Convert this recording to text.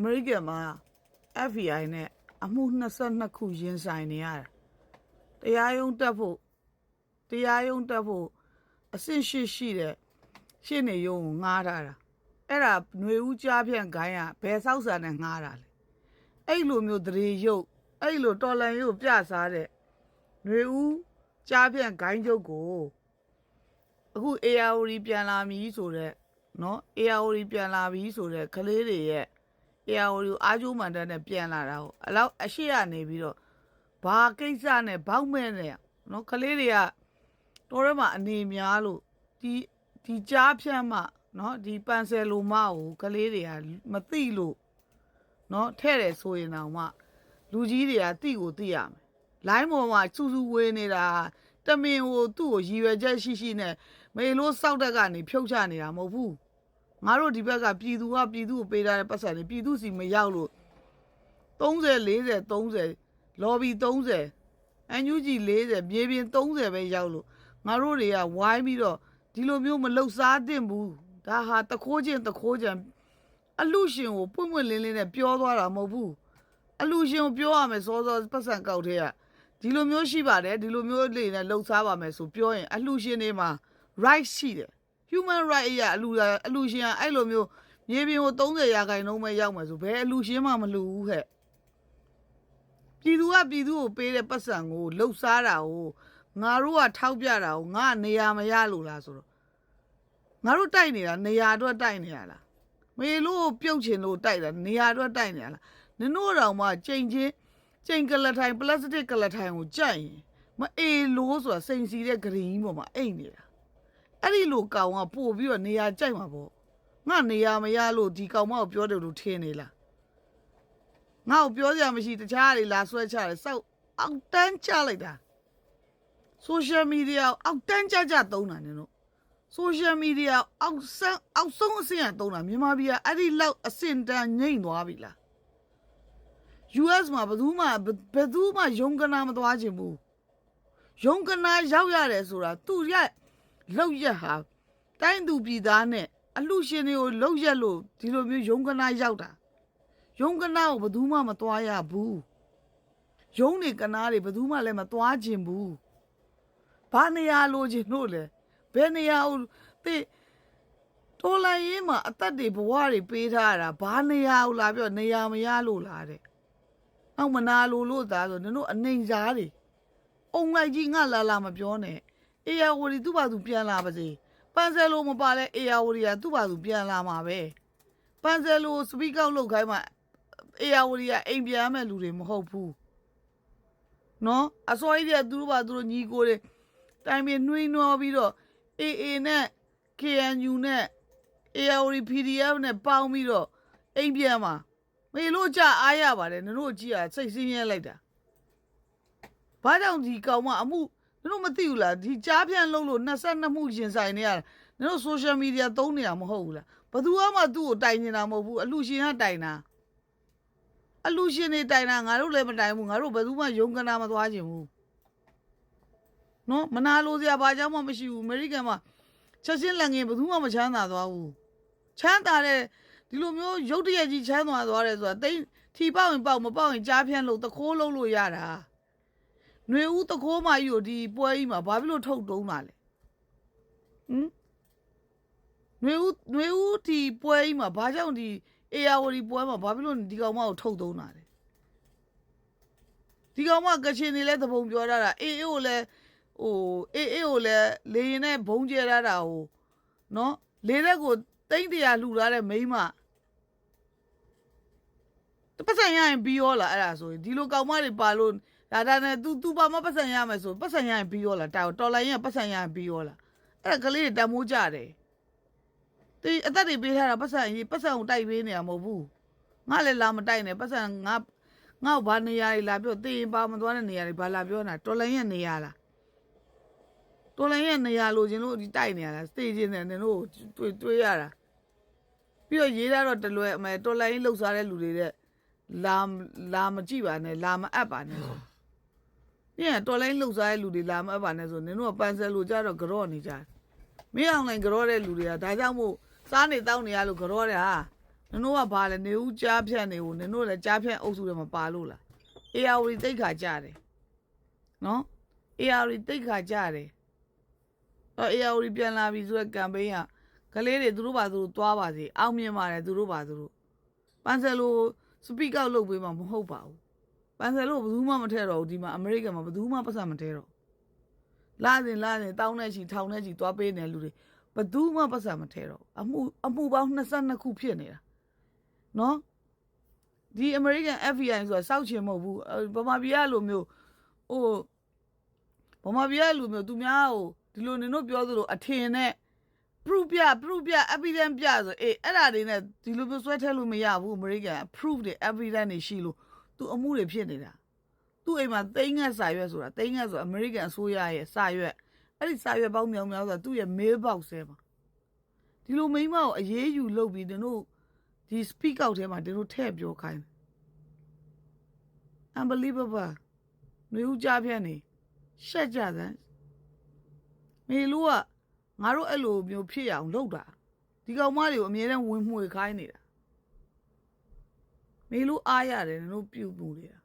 အမေရိကန်မှာ FBI နဲ့အမှု22ခုရင်ဆိုင်နေရတယ်။တရားရုံးတက်ဖို့တရားရုံးတက်ဖို့အဆင့်ရှိရှိတဲ့ရှင်းနေရုံကိုငှားထားတာ။အဲ့ဒါຫນွေဦးကြားဖြန့်ခိုင်းရဘယ်ဆောက်စာနဲ့ငှားတာလဲ။အဲ့လိုမျိုးသရေရုပ်အဲ့လိုတော်လန်ရုပ်ပြစားတဲ့ຫນွေဦးကြားဖြန့်ခိုင်းရုပ်ကိုအခု AR ပြန်လာပြီဆိုတော့နော် AR ပြန်လာပြီဆိုတော့ကလေးတွေရဲ့ တရားဝရီကိုအာကျိုးမှန်တန်းနဲ့ပြန်လာတာဟုတ်အလောက်အရှိရနေပြီးတော့ဘာကိစ္စနဲ့ဘောက်မဲ့နဲ့နော်ကလေးတွေကတော်ရမှာအနေများလို့ဒီဒီကြားဖြန့်မှနော်ဒီပန်ဆယ်လိုမကိုကလေးတွေကမသိလို့နော်ထဲ့တယ်ဆိုရင်တောင်မှလူကြီးတွေကတိကိုသိရမယ်လိုင်းပေါ်မှာစူးစူးဝေးနေတာတမင်ဟိုသူ့ကိုရည်ရွယ်ချက်ရှိရှိနဲ့မေလို့စောက်တက်ကနေဖြုတ်ချနေတာမဟုတ်ဘူး ငါတို့ဒီဘက်ကပြည်သူကပြည်သူကိုပေးထားတဲ့ပတ်စံတွေပြည်သူစီမရောက်လို့30 40 30 lobby 30 NUG 40မြေပြင်30ပဲရောက်လို့ငါတို့တွေကဝိုင်းပြီးတော့ဒီလိုမျိုးမလှုပ်ရှားသင့်ဘူးဒါဟာတခိုးချင်းတခိုးချံအလူရှင်ကိုပွင့်ပွင့်လင်းလင်းနဲ့ပြောသွားတာမဟုတ်ဘူးအလူရှင်ကိုပြောရမယ်စောစောပတ်စံကောက်တဲ့ကဒီလိုမျိုးရှိပါတယ်ဒီလိုမျိုးလေးနဲ့လှုပ်ရှားပါမယ်ဆိုပြောရင်အလူရှင်တွေမှာ right ရှိတယ် human right အရာအလူအလူရှင်ကအဲ့လိုမျိုးမြေပြင်ကို30ရာခိုင်နှုန်းပဲရောက်မယ်ဆိုဘယ်အလူရှင်မှမလူဘူးဟဲ့ပြည်သူကပြည်သူကိုပေးတဲ့ပတ်စံကိုလှုပ်ရှားတာကိုငါတို့ကထောက်ပြတာကိုငါနေရာမရလို့လားဆိုတော့ငါတို့တိုက်နေတာနေရာအတွက်တိုက်နေရလားမေလို့ပြုတ်ချင်လို့တိုက်တာနေရာအတွက်တိုက်နေရလားနင်တို့တောင်မှချိန်ချင်းချိန်ကလထိုင်ပလတ်စတစ်ကလထိုင်ကိုကြိုက်ရင်မအေလို့ဆိုတာစိန်စီတဲ့ဂရင်းပေါ်မှာအိတ်နေတာ အဲ့ဒီလိုကောင်ကပို့ပြီးတော့နေရာကြိုက်မှာပေါ့ငါနေရာမရလို့ဒီကောင်မကိုပြောတယ်လို့ထင်နေလားငါ့ကိုပြောစရာမရှိတခြားတွေလာဆွဲချတယ်စောက်အောက်တန်းချလိုက်တာဆိုရှယ်မီဒီယာအောက်တန်းကြကြသုံးတာနင်တို့ဆိုရှယ်မီဒီယာအောက်ဆန်းအောက်ဆုံးအဆင့်ကသုံးတာမြန်မာပြည်ကအဲ့ဒီလောက်အဆင့်တန်းညိမ့်သွားပြီလား US မှာဘယ်သူမှဘယ်သူမှယုံကနာမသွားခြင်းဘူးယုံကနာရောက်ရတယ်ဆိုတာသူရ လောက်ရက်ဟာတိုင်းသူပြည်သားနဲ့အလှရှင်တွေကိုလောက်ရက်လို့ဒီလိုမျိုးယုံကနာရောက်တာယုံကနာကိုဘယ်သူမှမသွားရဘူးယုံနေကနာတွေဘယ်သူမှလည်းမသွားခြင်းဘူးဘာနေရာလိုချင်တို့လဲဘယ်နေရာကိုသိတော်လိုက်ရင်မှာအသက်တွေဘဝတွေပေးထားရတာဘာနေရာကိုလာပြောနေရာမရလို့လားတဲ့နောက်မနာလို့လို့သားဆိုနင်တို့အနေစားတွေအုံလိုက်ကြီးငါလာလာမပြောနဲ့ အေယာဝတီသူ့ဘာသူပြန်လာပါစေပန်ဆယ်လိုမပါလဲအေယာဝတီကသူ့ဘာသူပြန်လာမှာပဲပန်ဆယ်လိုစပီကောက်လောက်ခိုင်းမှာအေယာဝတီကအိမ်ပြန်မဲ့လူတွေမဟုတ်ဘူးနော်အစောကြီးတွေကသူတို့ဘာသူတို့ညီကိုတွေတိုင်ပင်နှွေးနှောပြီးတော့ AA နဲ့ KNU နဲ့ ARD PDF နဲ့ပေါင်းပြီးတော့အိမ်ပြန်မှာမေလို့ကြအားရပါတယ်နင်တို့ကြည့်ရစိတ်ဆင်းရဲလိုက်တာဘာကြောင့်ဒီကောင်မအမှု နင်တို့မသိဘူးလားဒီကြားဖြန့်လုံးလို့22မှုရင်ဆိုင်နေရတာနင်တို့ social media သုံးနေတာမဟုတ်ဘူးလားဘယ်သူမှသူ့ကိုတိုင်နေတာမဟုတ်ဘူးအလူရှင်ကတိုင်တာအလူရှင်တွေတိုင်တာငါတို့လည်းမတိုင်ဘူးငါတို့ဘယ်သူမှယုံကနာမသွားခြင်းဘူးနော်မနာလို့စရာဘာကြောင့်မှမရှိဘူးအမေရိကန်မှာချက်ချင်းလက်ငင်းဘယ်သူမှမချမ်းသာသွားဘူးချမ်းသာတဲ့ဒီလိုမျိုးရုတ်တရက်ကြီးချမ်းသာသွားတယ်ဆိုတာတိတ်ထီပေါက်ရင်ပေါက်မပေါက်ရင်ကြားဖြန့်လို့တခိုးလုံးလို့ရတာ ຫນွေဦးတခိုးမကြီးကိုဒီပွဲကြီးမှာဘာဖြစ်လို့ထုတ်တုံးတာလဲဟမ်ຫນွေဦးຫນွေဦးဒီပွဲကြီးမှာဘာကြောင့်ဒီအေယာဝတီပွဲမှာဘာဖြစ်လို့ဒီကောင်မကိုထုတ်တုံးတာလဲဒီကောင်မကချင်နေလဲသဘုံပြောရတာအေးအေးကိုလဲဟိုအေးအေးကိုလဲလေရင်နဲ့ဘုံကျဲရတာဟိုနော်လေရက်ကိုတိမ့်တရာလှူထားတဲ့မိန်းမတပတ်စံရရင်ပြီးရောလားအဲ့ဒါဆိုရင်ဒီလိုကောင်မတွေပါလို့ ဒါဒါနဲ့ तू तू ပါမပတ်စံရမယ်ဆိုပတ်စံရရင်ပြီးရောလားတော်တော်လိုင်းရင်ပတ်စံရရင်ပြီးရောလားအဲ့ဒါကလေးတွေတမိုးကြတယ်တီအသက်တွေပေးထားတာပတ်စံရေးပတ်စံကိုတိုက်ပေးနေတာမဟုတ်ဘူးငါလည်းလာမတိုက်နဲ့ပတ်စံငါငါ့ဘာနေရာတွေလာပြောတေရင်ပါမသွားတဲ့နေရာတွေဘာလာပြောနေတာတော်လိုင်းရဲ့နေရာလားတော်လိုင်းရဲ့နေရာလိုချင်လို့ဒီတိုက်နေရလားစတေးချင်းနဲ့နင်တို့တွေ့တွေ့ရတာပြီးတော့ရေးတာတော့တလွဲအမဲတော်လိုင်းလှုပ်ရှားတဲ့လူတွေတဲ့လာလာမကြည့်ပါနဲ့လာမအပ်ပါနဲ့ ဆို။ညတော်လိုင်းလှုပ်ရှားတဲ့လူတွေလာမအပ်ပါနဲ့ဆိုနင်တို့ကပန်ဆယ်လို့ကြတော့ကြော့နေကြတယ်။မင်းအောင်လိုင်းကြော့တဲ့လူတွေကဒါကြောင့်မို့စားနေတောင်းနေရလို့ကြော့တယ်ဟာနင်တို့ကဘာလဲနေဦးကြားဖြတ်နေဦးနင်တို့လည်းကြားဖြတ်အုပ်စုတွေမှာပါလို့လားအေယာဝတီတိတ်ခါကြတယ်နော်အေယာဝတီတိတ်ခါကြတယ်တော့အေယာဝတီပြန်လာပြီဆိုတော့ကမ်ပိန်းကကလေးတွေသူတို့ပါသူတို့သွားပါစေအောင်မြင်ပါတယ်သူတို့ပါသူတို့ပန်ဆယ်လိုစပီကောက်လုပ်ပေးမှာမဟုတ်ပါဘူး ပန်ဆယ်လိုဘယ်သူမှမထည့်တော့ဘူးဒီမှာအမေရိကန်မှာဘယ်သူမှပတ်စံမထည့်တော့လာစဉ်လာစဉ်တောင်းတဲ့ချီထောင်တဲ့ချီသွားပေးနေလူတွေဘယ်သူမှပတ်စံမထည့်တော့အမှုအမှုပေါင်း22ခုဖြစ်နေတာနော်ဒီ American FBI ဆိုတာစောက်ချင်မဟုတ်ဘူးဗမာပြည်ကလိုမျိုးဟိုဗမာပြည်ကလိုမျိုးသူများဟိုဒီလိုနင်တို့ပြောသလိုအထင်နဲ့ proof ပြ proof ပြ evidence ပြဆိုအေးအဲ့ဒါတွေနဲ့ဒီလိုမျိုးဆွဲထည့်လို့မရဘူး American proof တွေ evidence တွေရှိလို့ သူအမှုတွေဖြစ်နေတာသူ့အိမ်မှာသိန်းငတ်စာရွက်ဆိုတာသိန်းငတ်ဆို American အစိုးရရဲ့စာရွက်အဲ့ဒီစာရွက်ပေါင်းမြောင်မြောင်ဆိုတာသူ့ရဲ့ mail box ထဲမှာဒီလိုမိန်းမကိုအရေးယူလုပ်ပြီးနင်တို့ဒီ speak out ထဲမှာဒီလိုထည့်ပြောခိုင်းတယ် unbelievable နေဦးကြပြန့်နေရှက်ကြစမ်းမေလူကငါတို့အဲ့လိုမျိုးဖြစ်ရအောင်လုပ်တာဒီကောင်မတွေကိုအမြဲတမ်းဝင်မှွေခိုင်းနေတာ မေလူအားရတယ်နင်တို့ပြုတ်မှုနေတာ